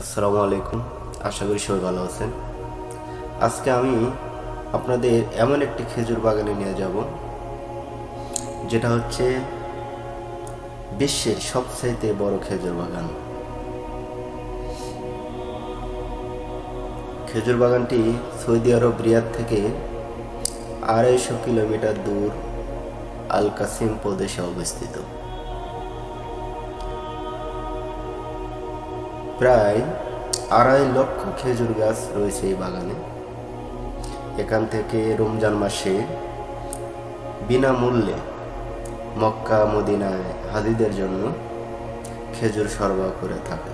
আসসালামু আলাইকুম। আশা করি সবাই ভালো আছেন। আজকে আমি আপনাদের এমন একটি খেজুর বাগানে নিয়ে যাব, যেটা হচ্ছে বিশ্বের সবচাইতে বড় খেজুর বাগান। খেজুর বাগানটি সৌদি আরব, রিয়াদ থেকে আড়াইশো কিলোমিটার দূর আল কাসিম প্রদেশে অবস্থিত। প্রায় আড়াই লক্ষ খেজুর গাছ রয়েছে এই বাগানে। এখান থেকে রমজান মাসে বিনামূল্যে মক্কা, মদিনায় হাজিদের জন্য খেজুর সরবরাহ করে থাকে।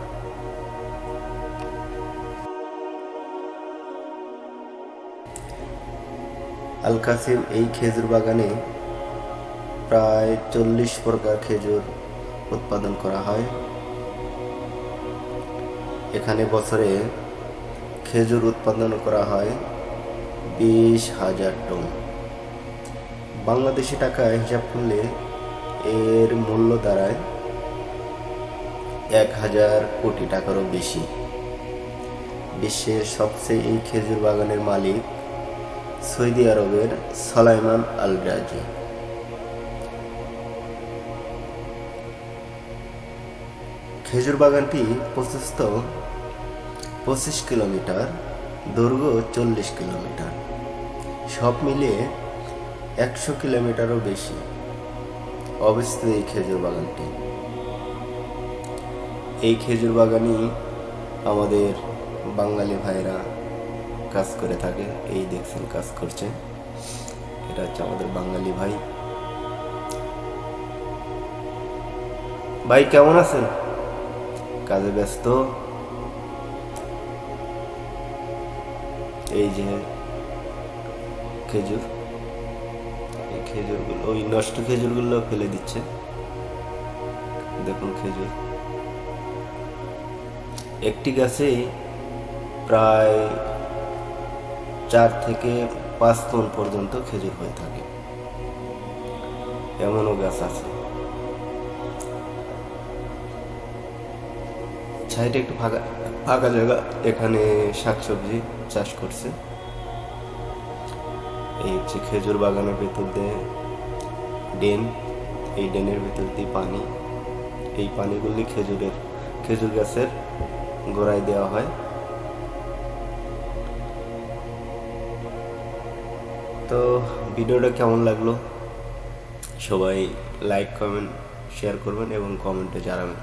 আল কাসিম এই খেজুর বাগানে প্রায় চল্লিশ প্রকার খেজুর উৎপাদন করা হয়। এখানে বছরে খেজুর উৎপাদন করা হয় বিশ হাজার টন। বাংলাদেশি টাকায় হিসাব করলে এর মূল্য দাঁড়ায় এক হাজার কোটি টাকারও বেশি। বিশ্বের সবচেয়ে এই খেজুর বাগানের মালিক সৌদি আরবের সালাইমান আল রাজি খেজুর বাগানটি প্রশস্ত পঁচিশ কিলোমিটার দৈর্ঘ্য চল্লিশ কিলোমিটার। সব মিলিয়ে একশো কিলোমিটারও বেশি অবস্থিত এই খেজুর বাগানটি। এই খেজুর বাগানই আমাদের বাঙালি ভাইরা কাজ করে থাকে, এই দেখছেন কাজ করছে। এটা হচ্ছে আমাদের বাঙালি ভাই। ভাই, কেমন আছেন? কাজে ব্যস্ত। এই যে খেজুর, এই খেজুরগুলো, ওই নষ্ট খেজুরগুলো ফেলে দিচ্ছে। দেখুন খেজুর। একটি গাছে প্রায় চার থেকে পাঁচ টন পর্যন্ত খেজুর হয়ে থাকে। এমনও গাছ আছে। সাইডে একটু ফাঁকা ফাঁকা জায়গা, এখানে শাকসবজি চাষ করছে। এই হচ্ছে খেজুর বাগানের ভেতর দিয়ে ডেন এই ডেনের ভেতর দিয়ে পানি। এই পানিগুলি খেজুরের, খেজুর গাছের গোড়ায় দেওয়া হয়। তো ভিডিওটা কেমন লাগল? সবাই লাইক কমেন্ট শেয়ার করবেন এবং কমেন্টে জানাবেন।